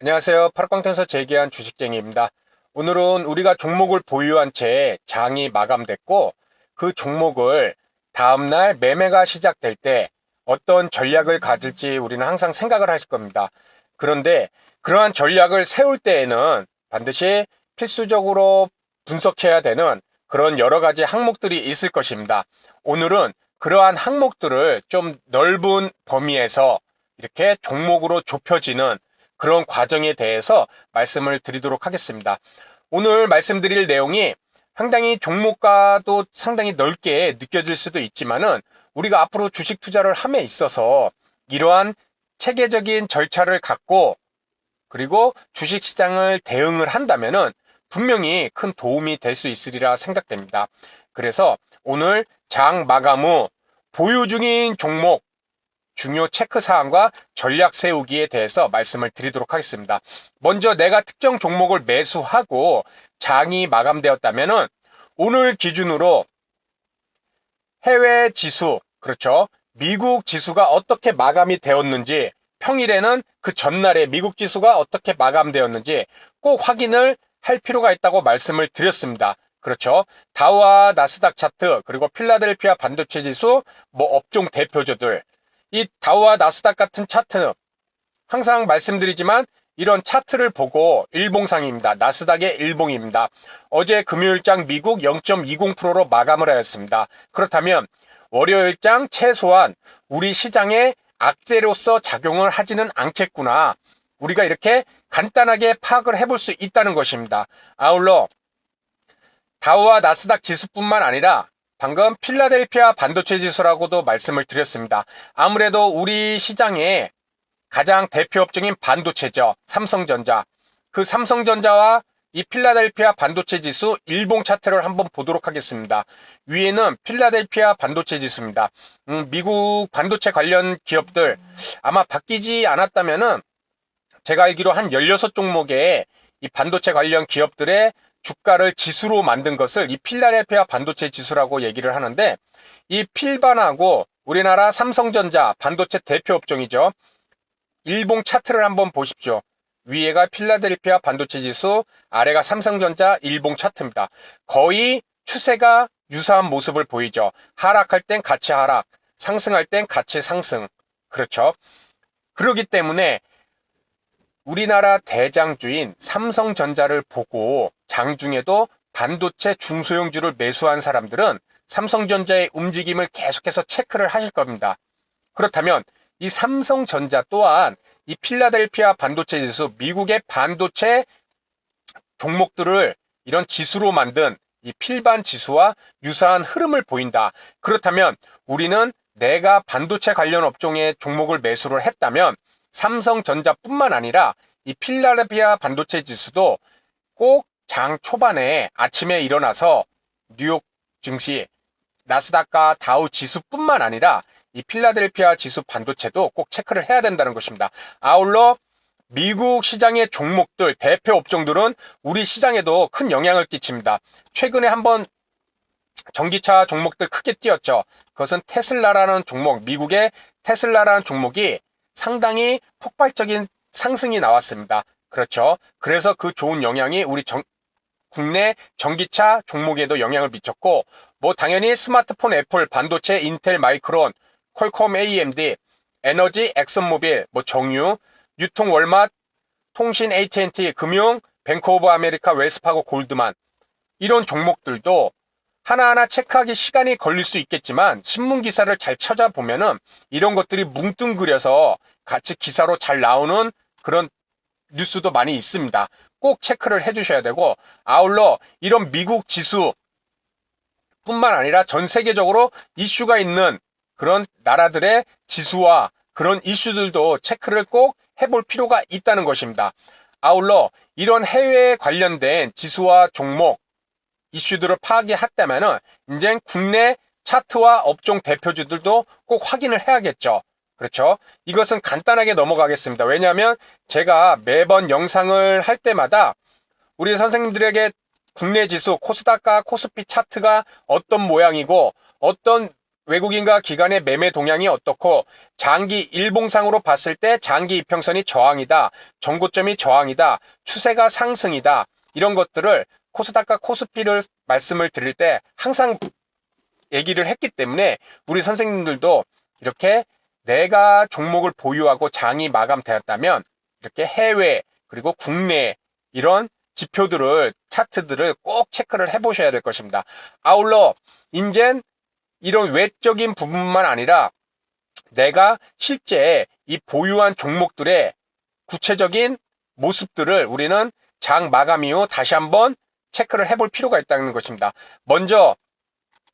안녕하세요. 파락광천에서 재기한 주식쟁이입니다. 오늘은 우리가 종목을 보유한 채 장이 마감됐고 그 종목을 다음날 매매가 시작될 때 어떤 전략을 가질지 우리는 항상 생각을 하실 겁니다. 그런데 그러한 전략을 세울 때에는 반드시 필수적으로 분석해야 되는 그런 여러 가지 항목들이 있을 것입니다. 오늘은 그러한 항목들을 좀 넓은 범위에서 이렇게 종목으로 좁혀지는 그런 과정에 대해서 말씀을 드리도록 하겠습니다. 오늘 말씀드릴 내용이 상당히 종목과도 상당히 넓게 느껴질 수도 있지만은 우리가 앞으로 주식 투자를 함에 있어서 이러한 체계적인 절차를 갖고 그리고 주식 시장을 대응을 한다면은 분명히 큰 도움이 될 수 있으리라 생각됩니다. 그래서 오늘 장 마감 후 보유 중인 종목 중요 체크 사항과 전략 세우기에 대해서 말씀을 드리도록 하겠습니다. 먼저 내가 특정 종목을 매수하고 장이 마감되었다면은 오늘 기준으로 해외 지수, 그렇죠. 미국 지수가 어떻게 마감이 되었는지 평일에는 그 전날에 미국 지수가 어떻게 마감되었는지 꼭 확인을 할 필요가 있다고 말씀을 드렸습니다. 그렇죠. 다우와 나스닥 차트, 그리고 필라델피아 반도체 지수, 뭐 업종 대표주들, 이 다우와 나스닥 같은 차트 항상 말씀드리지만 이런 차트를 보고 일봉상입니다. 나스닥의 일봉입니다. 어제 금요일장 미국 0.20%로 마감을 하였습니다. 그렇다면 월요일장 최소한 우리 시장에 악재로서 작용을 하지는 않겠구나. 우리가 이렇게 간단하게 파악을 해볼 수 있다는 것입니다. 아울러 다우와 나스닥 지수뿐만 아니라 방금 필라델피아 반도체 지수라고도 말씀을 드렸습니다. 아무래도 우리 시장에 가장 대표 업종인 반도체죠. 삼성전자. 그 삼성전자와 이 필라델피아 반도체 지수 일봉 차트를 한번 보도록 하겠습니다. 위에는 필라델피아 반도체 지수입니다. 음, 미국 반도체 관련 기업들 아마 바뀌지 않았다면은 제가 알기로 한 16종목의 이 반도체 관련 기업들의 주가를 지수로 만든 것을 이 필라델피아 반도체 지수라고 얘기를 하는데 이 필반하고 우리나라 삼성전자 반도체 대표 업종이죠. 일봉 차트를 한번 보십시오. 위에가 필라델피아 반도체 지수, 아래가 삼성전자 일봉 차트입니다. 거의 추세가 유사한 모습을 보이죠. 하락할 땐 같이 하락, 상승할 땐 같이 상승. 그렇죠. 그러기 때문에 우리나라 대장주인 삼성전자를 보고 장중에도 반도체 중소형주를 매수한 사람들은 삼성전자의 움직임을 계속해서 체크를 하실 겁니다. 그렇다면 이 삼성전자 또한 이 필라델피아 반도체 지수, 미국의 반도체 종목들을 이런 지수로 만든 이 필반 지수와 유사한 흐름을 보인다. 그렇다면 우리는 내가 반도체 관련 업종의 종목을 매수를 했다면 삼성전자뿐만 아니라 이 필라델피아 반도체 지수도 꼭 장 초반에 아침에 일어나서 뉴욕 증시 나스닥과 다우 지수뿐만 아니라 이 필라델피아 지수 반도체도 꼭 체크를 해야 된다는 것입니다. 아울러 미국 시장의 종목들, 대표 업종들은 우리 시장에도 큰 영향을 끼칩니다. 최근에 한번 전기차 종목들 크게 뛰었죠. 그것은 테슬라라는 종목, 미국의 테슬라라는 종목이 상당히 폭발적인 상승이 나왔습니다. 그렇죠. 그래서 그 좋은 영향이 우리 정, 국내 전기차 종목에도 영향을 미쳤고, 뭐 당연히 스마트폰 애플, 반도체 인텔 마이크론, 퀄컴 AMD, 에너지 엑슨모빌, 뭐 정유, 유통 월맛, 통신 AT&T, 금융, 뱅크 오브 아메리카, 웰스파고 골드만 이런 종목들도 하나하나 체크하기 시간이 걸릴 수 있겠지만 신문 기사를 잘 찾아보면은 이런 것들이 뭉뚱그려서 같이 기사로 잘 나오는 그런 뉴스도 많이 있습니다. 꼭 체크를 해주셔야 되고 아울러 이런 미국 지수 뿐만 아니라 전 세계적으로 이슈가 있는 그런 나라들의 지수와 그런 이슈들도 체크를 꼭 해볼 필요가 있다는 것입니다. 아울러 이런 해외에 관련된 지수와 종목 이슈들을 파악이 했다면은 이제 국내 차트와 업종 대표주들도 꼭 확인을 해야겠죠. 그렇죠? 이것은 간단하게 넘어가겠습니다. 왜냐하면 제가 매번 영상을 할 때마다 우리 선생님들에게 국내 지수 코스닥과 코스피 차트가 어떤 모양이고 어떤 외국인과 기관의 매매 동향이 어떻고 장기 일봉상으로 봤을 때 장기 이평선이 저항이다. 정고점이 저항이다. 추세가 상승이다. 이런 것들을 코스닥과 코스피를 말씀을 드릴 때 항상 얘기를 했기 때문에 우리 선생님들도 이렇게 내가 종목을 보유하고 장이 마감되었다면 이렇게 해외 그리고 국내 이런 지표들을 차트들을 꼭 체크를 해 보셔야 될 것입니다. 아울러 인젠 이런 외적인 부분만 아니라 내가 실제 이 보유한 종목들의 구체적인 모습들을 우리는 장 마감 이후 다시 한번 체크를 해볼 필요가 있다는 것입니다. 먼저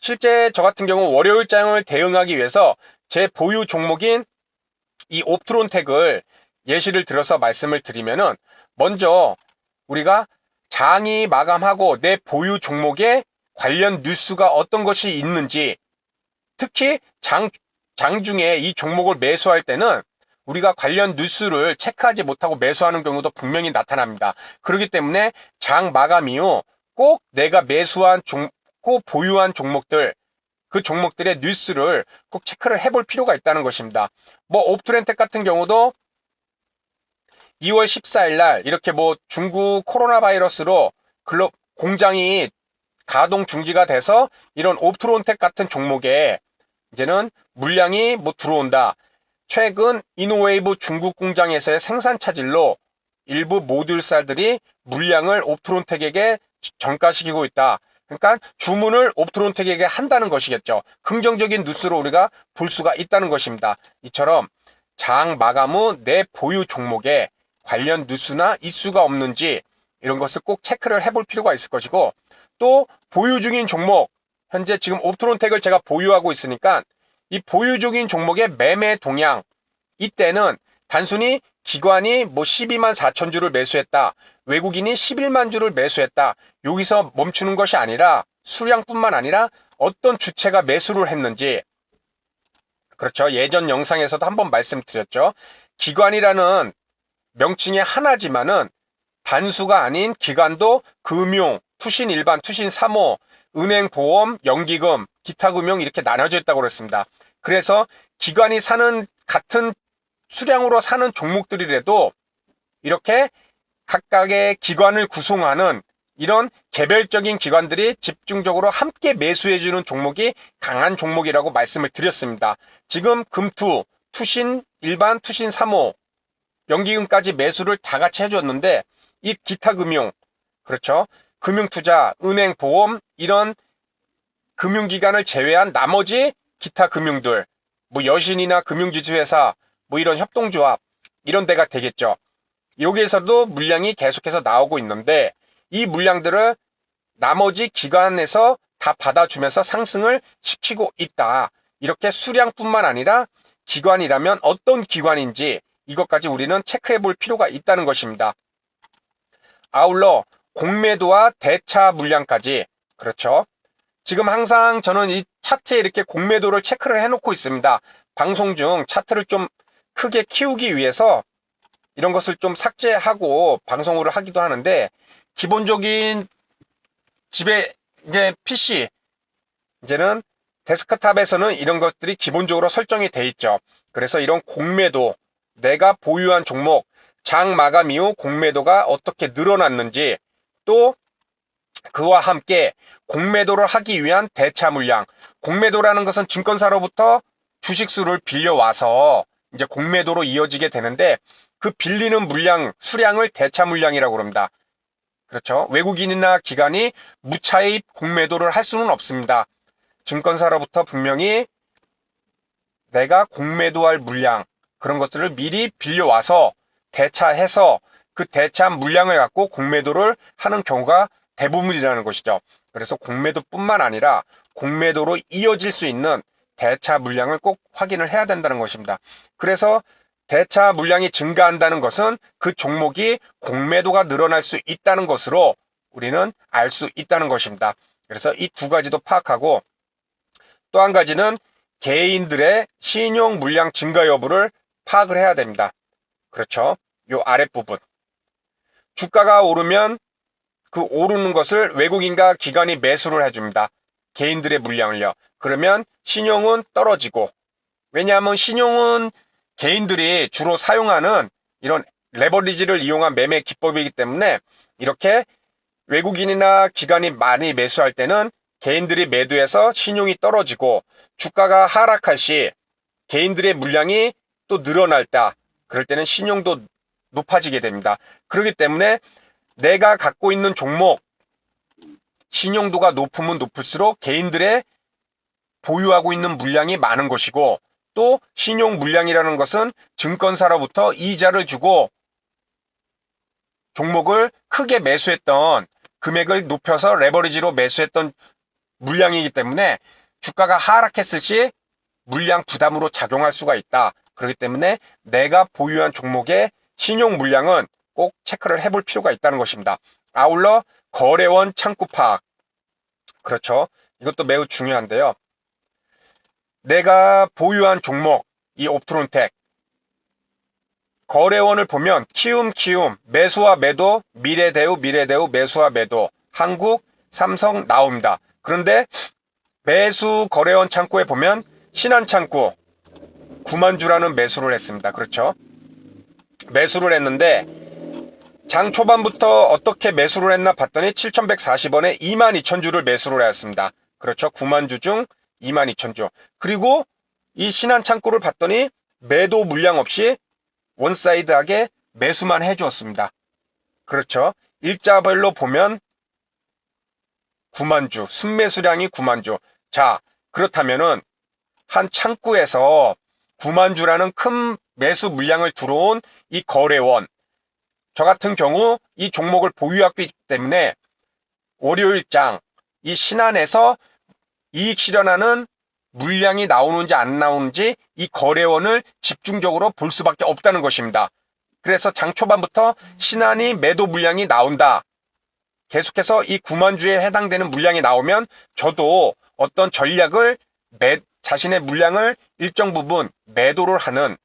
실제 저 같은 경우 월요일 장을 대응하기 위해서 제 보유 종목인 이 옵트론텍을 예시를 들어서 말씀을 드리면은 먼저 우리가 장이 마감하고 내 보유 종목에 관련 뉴스가 어떤 것이 있는지 특히 장, 장 중에 이 종목을 매수할 때는 우리가 관련 뉴스를 체크하지 못하고 매수하는 경우도 분명히 나타납니다. 그렇기 때문에 장 마감 이후 꼭 내가 매수한 종, 꼭 보유한 종목들, 그 종목들의 뉴스를 꼭 체크를 해볼 필요가 있다는 것입니다. 뭐 옵트렌텍 같은 경우도 2월 14일 날 이렇게 뭐 중국 코로나 바이러스로 글로 공장이 가동 중지가 돼서 이런 옵트론텍 같은 종목에 이제는 물량이 뭐 들어온다. 최근 이노웨이브 중국 공장에서의 생산 차질로 일부 모듈사들이 물량을 옵트론텍에게 전가시키고 있다. 그러니까 주문을 옵트론텍에게 한다는 것이겠죠. 긍정적인 뉴스로 우리가 볼 수가 있다는 것입니다. 이처럼 장 마감 후 내 보유 종목에 관련 뉴스나 이슈가 없는지 이런 것을 꼭 체크를 해볼 필요가 있을 것이고 또 보유 중인 종목 현재 지금 옵트론텍을 제가 보유하고 있으니까 이 보유 중인 종목의 매매 동향 이때는 단순히 기관이 뭐 12만 4천 주를 매수했다. 외국인이 11만 주를 매수했다. 여기서 멈추는 것이 아니라 수량뿐만 아니라 어떤 주체가 매수를 했는지 그렇죠. 예전 영상에서도 한번 말씀드렸죠. 기관이라는 명칭이 하나지만은 단수가 아닌 기관도 금융, 투신 일반, 투신 3호, 은행 보험, 연기금, 기타 금융 이렇게 나눠져 있다고 그랬습니다. 그래서 기관이 사는 같은 수량으로 사는 종목들이라도 이렇게 각각의 기관을 구성하는 이런 개별적인 기관들이 집중적으로 함께 매수해주는 종목이 강한 종목이라고 말씀을 드렸습니다. 지금 금투, 투신, 일반 투신 3호, 연기금까지 매수를 다 같이 해줬는데 이 기타 금융, 그렇죠? 금융투자, 은행, 보험 이런 금융기관을 제외한 나머지 기타 금융들, 뭐 여신이나 금융지주회사, 뭐 이런 협동조합 이런 데가 되겠죠. 여기에서도 물량이 계속해서 나오고 있는데 이 물량들을 나머지 기관에서 다 받아주면서 상승을 시키고 있다. 이렇게 수량뿐만 아니라 기관이라면 어떤 기관인지 이것까지 우리는 체크해 볼 필요가 있다는 것입니다. 아울러 공매도와 대차 물량까지 그렇죠. 지금 항상 저는 이 차트에 이렇게 공매도를 체크를 해놓고 있습니다. 방송 중 차트를 좀 크게 키우기 위해서 이런 것을 좀 삭제하고 방송으로 하기도 하는데 기본적인 집에 이제 PC 이제는 데스크탑에서는 이런 것들이 기본적으로 설정이 돼 있죠. 그래서 이런 공매도 내가 보유한 종목 장 마감 이후 공매도가 어떻게 늘어났는지 또 그와 함께 공매도를 하기 위한 대차 물량 공매도라는 것은 증권사로부터 주식수를 빌려와서 이제 공매도로 이어지게 되는데 그 빌리는 물량 수량을 대차 물량이라고 합니다. 그렇죠. 외국인이나 기관이 무차입 공매도를 할 수는 없습니다. 증권사로부터 분명히 내가 공매도할 물량 그런 것들을 미리 빌려와서 대차해서 그 대차한 물량을 갖고 공매도를 하는 경우가 대부분이라는 것이죠. 그래서 공매도뿐만 아니라 공매도로 이어질 수 있는 대차 물량을 꼭 확인을 해야 된다는 것입니다. 그래서 대차 물량이 증가한다는 것은 그 종목이 공매도가 늘어날 수 있다는 것으로 우리는 알 수 있다는 것입니다. 그래서 이 두 가지도 파악하고 또 한 가지는 개인들의 신용 물량 증가 여부를 파악을 해야 됩니다. 그렇죠. 요 아랫부분. 주가가 오르면 그 오르는 것을 외국인과 기관이 매수를 해줍니다. 개인들의 물량을요. 그러면 신용은 떨어지고 왜냐하면 신용은 개인들이 주로 사용하는 이런 레버리지를 이용한 매매 기법이기 때문에 이렇게 외국인이나 기관이 많이 매수할 때는 개인들이 매도해서 신용이 떨어지고 주가가 하락할 시 개인들의 물량이 또 늘어날 때 그럴 때는 신용도 높아지게 됩니다. 그렇기 때문에 내가 갖고 있는 종목 신용도가 높으면 높을수록 개인들의 보유하고 있는 물량이 많은 것이고 또 신용 물량이라는 것은 증권사로부터 이자를 주고 종목을 크게 매수했던 금액을 높여서 레버리지로 매수했던 물량이기 때문에 주가가 하락했을 시 물량 부담으로 작용할 수가 있다. 그렇기 때문에 내가 보유한 종목의 신용 물량은 꼭 체크를 해볼 필요가 있다는 것입니다. 아울러 거래원 창구 파악. 그렇죠. 이것도 매우 중요한데요. 내가 보유한 종목, 이 옵트론텍. 거래원을 보면 키움, 키움, 매수와 매도, 미래대우, 미래대우, 매수와 매도, 한국, 삼성 나옵니다. 그런데 매수 거래원 창구에 보면 신한 창구 9만 주라는 매수를 했습니다. 그렇죠? 매수를 했는데 장 초반부터 어떻게 매수를 했나 봤더니 7,140원에 2만 2천 주를 매수를 했습니다. 그렇죠? 9만 주 중 2만 2천 주. 그리고 이 신한 창구를 봤더니 매도 물량 없이 원사이드하게 매수만 해주었습니다. 그렇죠? 일자별로 보면 9만 주, 순매수량이 9만 주. 자, 그렇다면은 한 창구에서 9만 주라는 큰 매수 물량을 들어온 이 거래원. 저 같은 경우 이 종목을 보유하기 때문에 월요일장 이 신안에서 이익 실현하는 물량이 나오는지 안 나오는지 이 거래원을 집중적으로 볼 수밖에 없다는 것입니다. 그래서 장 초반부터 신안이 매도 물량이 나온다. 계속해서 이 9만 주에 해당되는 물량이 나오면 저도 어떤 전략을 매, 자신의 물량을 일정 부분 매도를 하는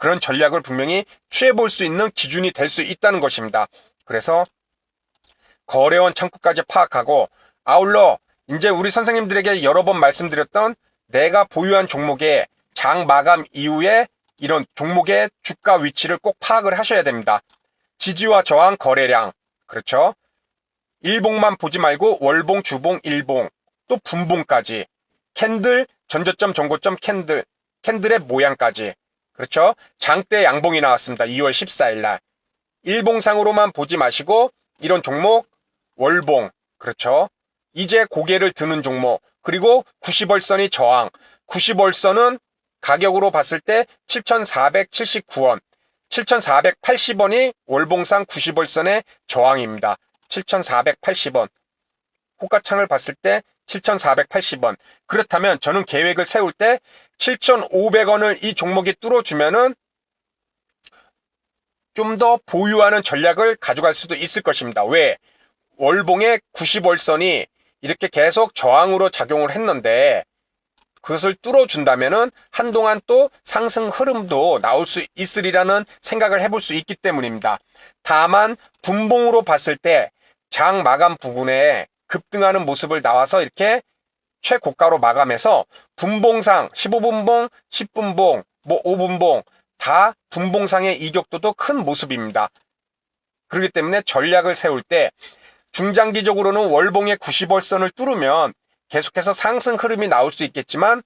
그런 전략을 분명히 취해볼 수 있는 기준이 될 수 있다는 것입니다. 그래서 거래원 창구까지 파악하고 아울러 이제 우리 선생님들에게 여러 번 말씀드렸던 내가 보유한 종목의 장 마감 이후에 이런 종목의 주가 위치를 꼭 파악을 하셔야 됩니다. 지지와 저항 거래량. 그렇죠? 일봉만 보지 말고 월봉, 주봉, 일봉, 또 분봉까지. 캔들, 전저점, 전고점, 캔들, 캔들의 모양까지. 그렇죠? 장대 양봉이 나왔습니다. 2월 14일 날. 일봉상으로만 보지 마시고 이런 종목 월봉. 그렇죠? 이제 고개를 드는 종목. 그리고 90월선이 저항. 90월선은 가격으로 봤을 때 7,479원. 7,480원이 월봉상 90월선의 저항입니다. 7,480원. 호가창을 봤을 때 7,480원. 그렇다면 저는 계획을 세울 때 7,500원을 이 종목이 뚫어주면은 좀 더 보유하는 전략을 가져갈 수도 있을 것입니다. 왜? 월봉의 90월선이 이렇게 계속 저항으로 작용을 했는데 그것을 뚫어준다면은 한동안 또 상승 흐름도 나올 수 있으리라는 생각을 해볼 수 있기 때문입니다. 다만 분봉으로 봤을 때 장 마감 부근에 급등하는 모습을 나와서 이렇게 최고가로 마감해서 분봉상 15분봉, 10분봉, 뭐 5분봉 다 분봉상의 이격도도 큰 모습입니다. 그렇기 때문에 전략을 세울 때 중장기적으로는 월봉의 90월선을 뚫으면 계속해서 상승 흐름이 나올 수 있겠지만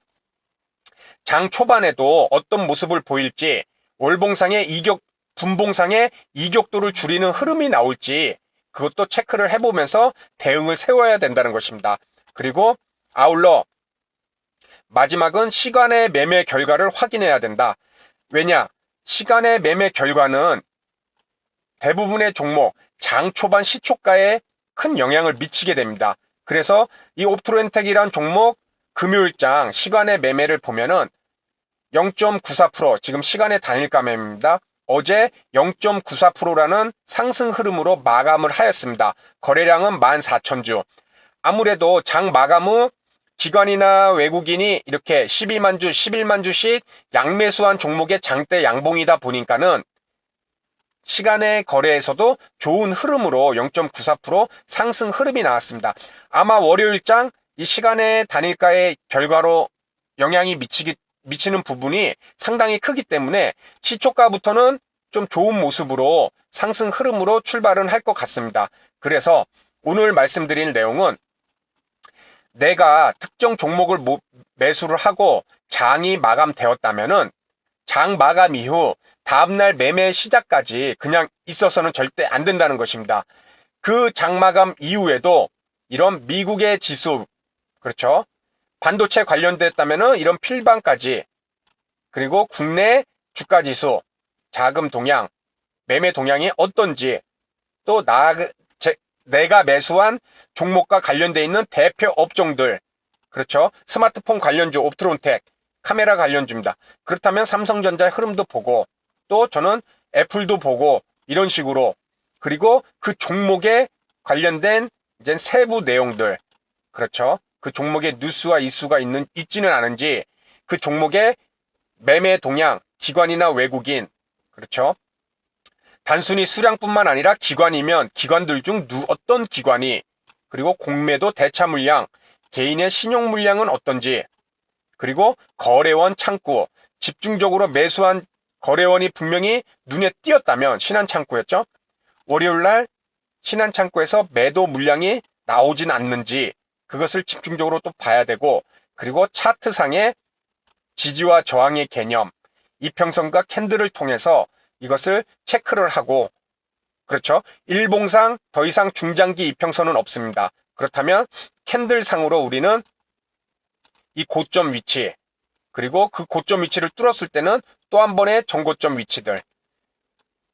장 초반에도 어떤 모습을 보일지 월봉상의 이격 분봉상의 이격도를 줄이는 흐름이 나올지 그것도 체크를 해보면서 대응을 세워야 된다는 것입니다. 그리고 아울러 마지막은 시간의 매매 결과를 확인해야 된다. 왜냐? 시간의 매매 결과는 대부분의 종목 장 초반 시초가에 큰 영향을 미치게 됩니다. 그래서 이 옵트로엔텍이란 종목 금요일장 시간의 매매를 보면은 0.94% 지금 시간의 단일 가 매매입니다. 어제 0.94%라는 상승 흐름으로 마감을 하였습니다. 거래량은 14,000주. 아무래도 장 마감 후 기관이나 외국인이 이렇게 12만 주, 11만 주씩 양매수한 종목의 장대 양봉이다 보니까는 시간의 거래에서도 좋은 흐름으로 0.94% 상승 흐름이 나왔습니다. 아마 월요일장 이 시간의 단일가의 결과로 영향이 미치기, 미치는 부분이 상당히 크기 때문에 시초가부터는 좀 좋은 모습으로 상승 흐름으로 출발은 할 것 같습니다. 그래서 오늘 말씀드릴 내용은 내가 특정 종목을 모- 매수를 하고 장이 마감되었다면은 장 마감 이후 다음날 매매 시작까지 그냥 있어서는 절대 안 된다는 것입니다. 그 장 마감 이후에도 이런 미국의 지수, 그렇죠? 반도체 관련됐다면은 이런 필방까지 그리고 국내 주가 지수, 자금 동향, 매매 동향이 어떤지 또 나, 제, 내가 매수한 종목과 관련돼 있는 대표 업종들 그렇죠? 스마트폰 관련주 옵트론텍 카메라 관련주입니다. 그렇다면 삼성전자의 흐름도 보고 또 저는 애플도 보고 이런 식으로 그리고 그 종목에 관련된 이제 세부 내용들 그렇죠 그 종목에 뉴스와 이슈가 있는 있지는 않은지 그 종목의 매매 동향 기관이나 외국인 그렇죠 단순히 수량뿐만 아니라 기관이면 기관들 중 누, 어떤 기관이 그리고 공매도 대차 물량, 개인의 신용 물량은 어떤지 그리고 거래원 창구 집중적으로 매수한 거래원이 분명히 눈에 띄었다면 신한 창구였죠. 월요일 날 신한 창구에서 매도 물량이 나오진 않는지 그것을 집중적으로 또 봐야 되고 그리고 차트상의 지지와 저항의 개념 이평선과 캔들을 통해서 이것을 체크를 하고 그렇죠. 일봉상 더 이상 중장기 이평선은 없습니다. 그렇다면 캔들상으로 우리는 이 고점 위치 그리고 그 고점 위치를 뚫었을 때는 또 한 번의 정고점 위치들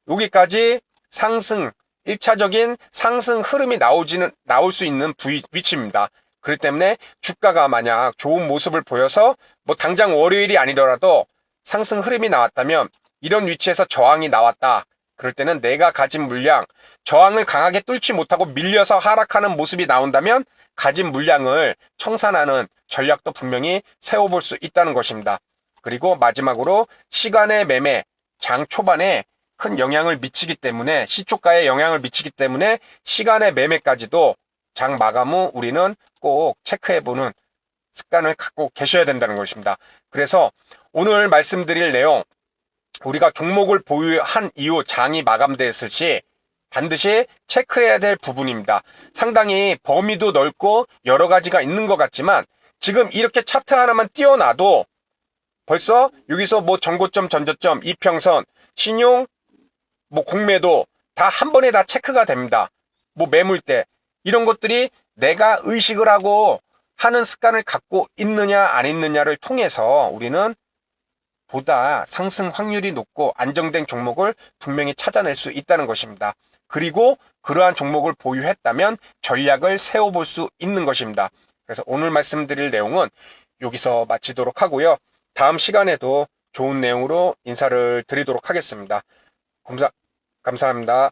여기까지 상승 1차적인 상승 흐름이 나오지는 나올 수 있는 부위, 위치입니다. 그렇기 때문에 주가가 만약 좋은 모습을 보여서 뭐 당장 월요일이 아니더라도 상승 흐름이 나왔다면 이런 위치에서 저항이 나왔다. 그럴 때는 내가 가진 물량, 저항을 강하게 뚫지 못하고 밀려서 하락하는 모습이 나온다면 가진 물량을 청산하는 전략도 분명히 세워볼 수 있다는 것입니다. 그리고 마지막으로 시간의 매매, 장 초반에 큰 영향을 미치기 때문에 시초가에 영향을 미치기 때문에 시간의 매매까지도 장 마감 후 우리는 꼭 체크해보는 습관을 갖고 계셔야 된다는 것입니다. 그래서 오늘 말씀드릴 내용 우리가 종목을 보유한 이후 장이 마감됐을 시 반드시 체크해야 될 부분입니다. 상당히 범위도 넓고 여러 가지가 있는 것 같지만 지금 이렇게 차트 하나만 띄워놔도 벌써 여기서 뭐 전고점, 전저점, 이평선, 신용, 뭐 공매도 다 한 번에 다 체크가 됩니다. 뭐 매물대 이런 것들이 내가 의식을 하고 하는 습관을 갖고 있느냐 안 있느냐를 통해서 우리는 보다 상승 확률이 높고 안정된 종목을 분명히 찾아낼 수 있다는 것입니다. 그리고 그러한 종목을 보유했다면 전략을 세워볼 수 있는 것입니다. 그래서 오늘 말씀드릴 내용은 여기서 마치도록 하고요. 다음 시간에도 좋은 내용으로 인사를 드리도록 하겠습니다. 감사, 감사합니다.